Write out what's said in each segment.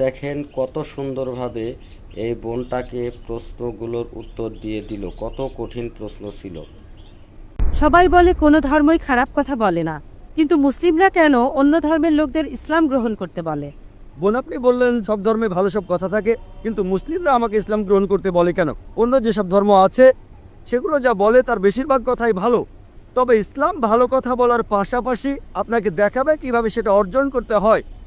দেখেন কত সুন্দরভাবে এই বোনটাকে প্রশ্নগুলোর উত্তর দিয়ে দিল। কত কঠিন প্রশ্ন ছিল। সবাই বলে কোনো ধর্মই খারাপ কথা বলে না। কিন্তু মুসলিমরা কেন অন্য ধর্মের লোকদের ইসলাম গ্রহণ করতে বলে? বোন আপনি বললেন সব ধর্মে ভালো সব কথা থাকে কিন্তু মুসলিমরা আমাকে ইসলাম গ্রহণ করতে বলে কেন? অন্য যেসব ধর্ম আছে সেগুলো যা বলে তার বেশিরভাগ কথাই ভালো। তবে ইসলাম ভালো কথা বলার পাশাপাশি আপনাকে দেখাবে কীভাবে সেটা অর্জন করতে হয়।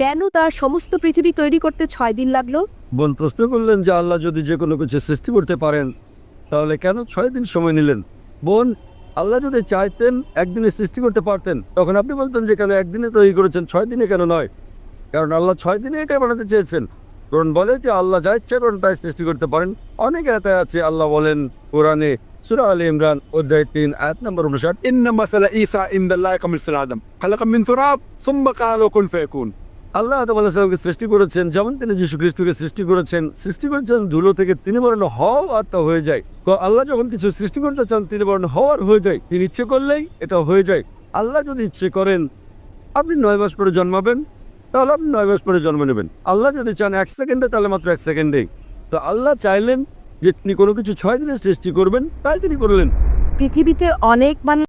কেন তার সমস্ত পৃথিবী তৈরি করতে ছয় দিন লাগল? বোন প্রশ্ন করলেন যে আল্লাহ যদি যে কোনো কিছু সৃষ্টি করতে পারেন তাহলে কেন ছয় দিন সময় নিলেন? বোন আল্লাহ যদি চাইতেন একদিনে সৃষ্টি করতে পারতেন তখন আপনি বলতেন যে কেন একদিনে তৈরি করেছেন ছয় দিনে কেন নয়? কারণ আল্লাহ ছয় দিনে এটাই বানাতে চেয়েছেন। কোরআন বলে যে আল্লাহ যা ইচ্ছে কোরআন তাই সৃষ্টি করতে পারেন। অনেক আয়তায় আছে আল্লাহ বলেন কোরআনে সুরা আলী ইমরান অধ্যায় তিন আয়াত নম্বর উনষাট ইন্না মাসালা ঈসা ইন্দাল্লাহ কামিল আদম খালাকা মিন তুরাব সুম্মা কালো কুন ফেকুন আল্লাহ আদম আলাহিসামকে সৃষ্টি করেছেন, যেমন তিনি যীশু খ্রিস্টকে সৃষ্টি করেছেন সৃষ্টি করেছেন ধুলো থেকে তিনি বরণ হও আর তা হয়ে যায়। আল্লাহ যখন কিছু সৃষ্টি করতে চান, তিনি বরণ হওয়ার হয়ে যায়। তিনি ইচ্ছে করলেই এটা হয়ে যায়। আল্লাহ যদি ইচ্ছে করেন, আপনি নয় মাস পরে জন্মাবেন, তাহলে আপনি নয় মাস পরে জন্ম নেবেন। আল্লাহ যদি চান এক সেকেন্ডে, তাহলে মাত্র এক সেকেন্ডেই। তো আল্লাহ চাইলেন যে তিনি কোনো কিছু ছয় দিনের সৃষ্টি করবেন, তাই তিনি করলেন। পৃথিবীতে অনেক মানুষ